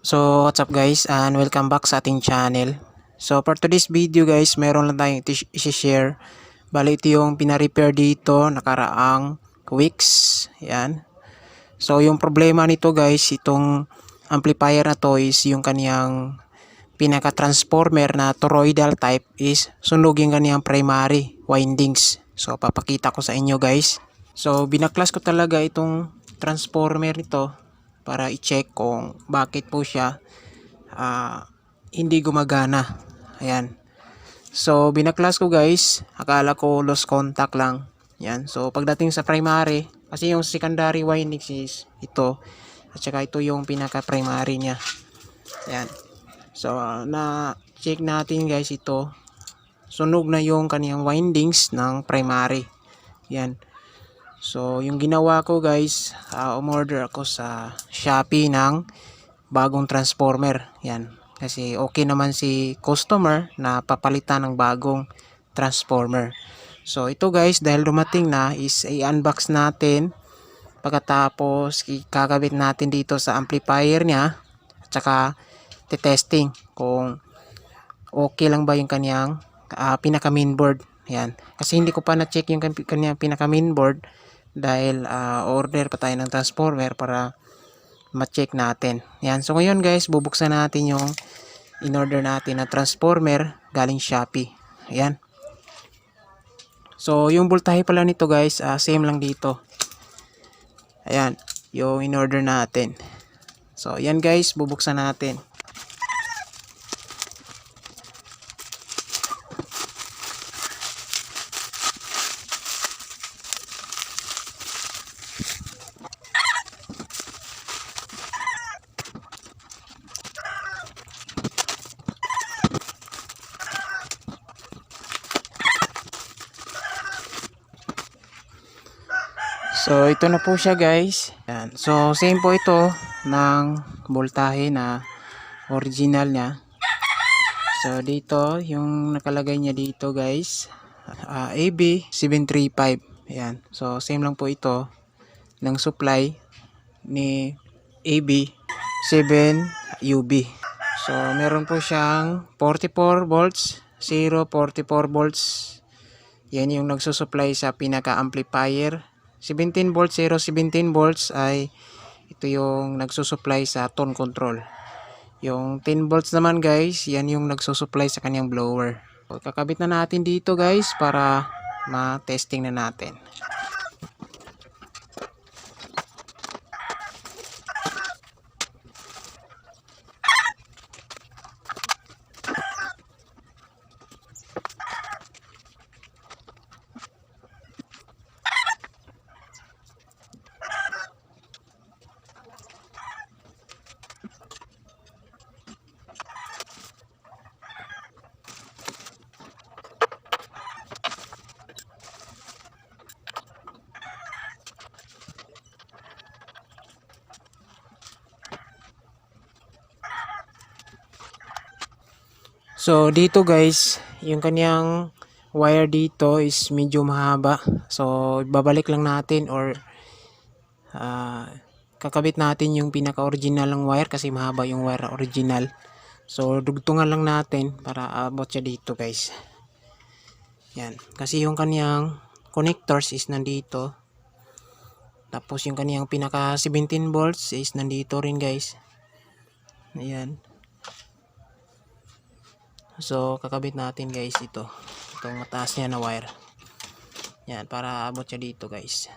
So, what's up guys and welcome back sa ating channel. So, for today's video guys, meron lang tayong isi-share. Bali, ito yung pina-repair dito, nakaraang weeks. Yan. So, yung problema nito guys, itong amplifier na to is yung kaniyang pinaka-transformer na toroidal type is sunog yung kaniyang primary windings. So, papakita ko sa inyo guys. So, binaklas ko talaga itong transformer nito para i-check kung bakit po siya ah, hindi gumagana. Ayan. So, binaklas ko guys. Akala ko lost contact lang. Yan. So, pagdating sa primary, kasi yung secondary windings is ito. At saka ito yung pinaka-primary niya. Ayan. So, na-check natin guys ito. Sunog na yung kaniyang windings ng primary. Yan. So, yung ginawa ko guys, uh, umorder ako sa Shopee ng bagong transformer. Yan. Kasi okay naman si customer na papalitan ng bagong transformer. So, ito guys, dahil dumating na, is i-unbox natin. Pagkatapos, ikakabit natin dito sa amplifier niya. At saka, testing kung okay lang ba yung kanyang ah, pinaka mainboard. Yan. Kasi hindi ko pa na-check yung kan- kanyang pinaka mainboard dahil ah, order pa tayo ng transformer para ma-check natin. Yan. So ngayon guys, bubuksan natin yung in-order natin na transformer galing Shopee. Ayan. So yung voltahe pala nito guys, ah, same lang dito. Ayan, yung in-order natin. So yan guys, bubuksan natin. So, ito na po siya guys. Yan. So, same po ito ng voltahe na original niya. So, dito, yung nakalagay niya dito guys, ah, AB735. Yan. So, same lang po ito ng supply ni AB7UB. So, meron po siyang 44 volts, 0, 44 volts. Yan yung nagsusupply sa pinaka-amplifier 17 volts, 0, 17 volts ay ito yung nagsusupply sa tone control. Yung 10 volts naman guys, yan yung nagsusupply sa kanyang blower. So, kakabit na natin dito guys para ma-testing na natin. So dito guys, yung kanyang wire dito is medyo mahaba. So babalik lang natin or ah, kakabit natin yung pinaka-original ng wire kasi mahaba yung wire na original. So dugtungan lang natin para abot siya dito guys. Yan. Kasi yung kanyang connectors is nandito. Tapos yung kaniyang pinaka 17 volts is nandito rin guys. Ayan. So, kakabit natin guys ito. Itong mataas niya na wire. Yan, para abot siya dito guys.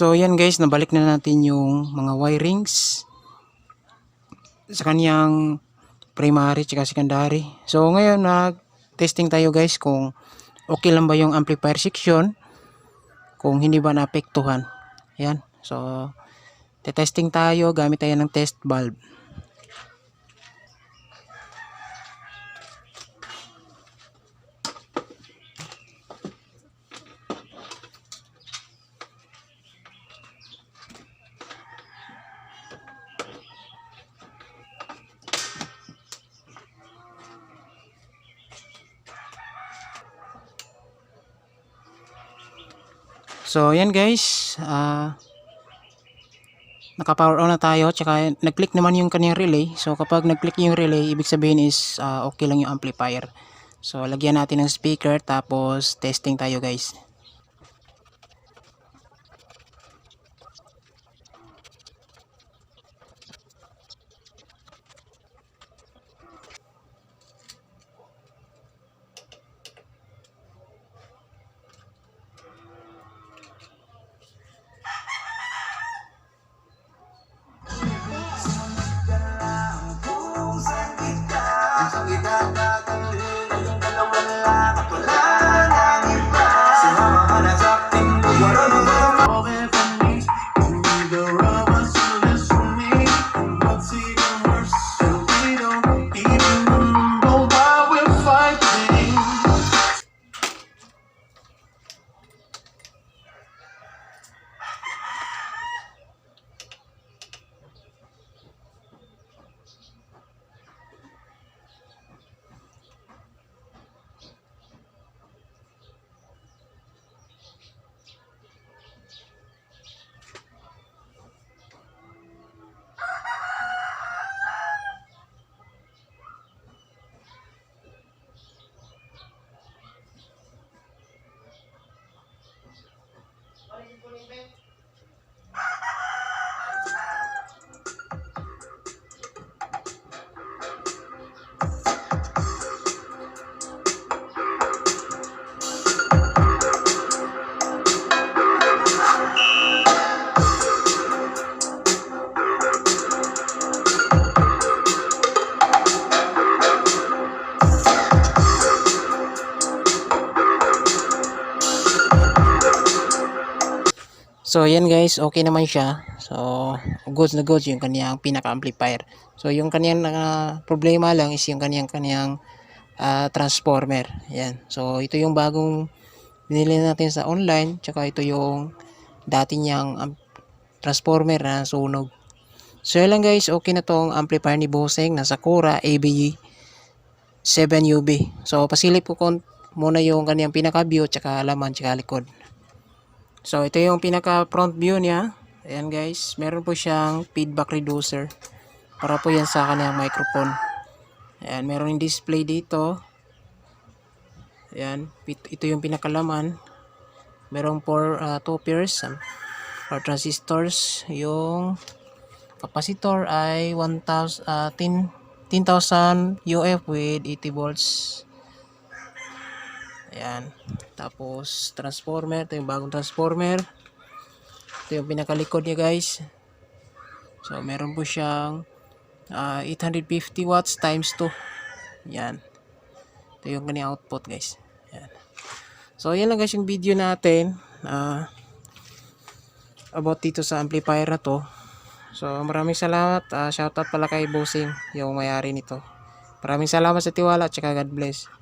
So yan guys, nabalik na natin yung mga wirings sa kanyang primary at secondary. So ngayon nag-testing tayo guys kung okay lang ba yung amplifier section kung hindi ba naapektuhan. Yan. So testing tayo gamit tayo ng test valve. So, yan guys. Ah naka-power on na tayo. Tsaka, nag-click naman yung kanyang relay. So, kapag nag-click yung relay, ibig sabihin is ah, okay lang yung amplifier. So, lagyan natin ng speaker. Tapos, testing tayo guys. So, yan guys, okay naman siya. So, goods na goods yung kanyang pinaka-amplifier. So, yung kanyang ah, problema lang is yung kanyang kanyang ah, transformer. Yan. So, ito yung bagong binili natin sa online. Tsaka ito yung dati niyang am- transformer na sunog. So, yan lang guys, okay na tong amplifier ni Boseng na Sakura ABG 7UB. So, pasilip ko muna yung kanyang pinaka-view, tsaka laman, tsaka likod. So, ito yung pinaka front view niya. Ayan guys, meron po siyang feedback reducer. Para po yan sa kanyang microphone. Ayan, meron yung display dito. Ayan, it- ito yung pinakalaman. Merong 4 2 pairs um, or transistors. Yung capacitor ay 1000 ah, 10 10,000 UF with 80 volts. Ayan. Tapos, transformer. Ito yung bagong transformer. Ito yung pinakalikod niya, guys. So, meron po siyang ah, 850 watts times 2. Yan. Ito yung kanyang output, guys. Yan. So, yan lang guys yung video natin. ah, about dito sa amplifier na to. So, maraming salamat. Uh, shoutout pala kay Bossing, yung may-ari nito. Maraming salamat sa tiwala at God bless.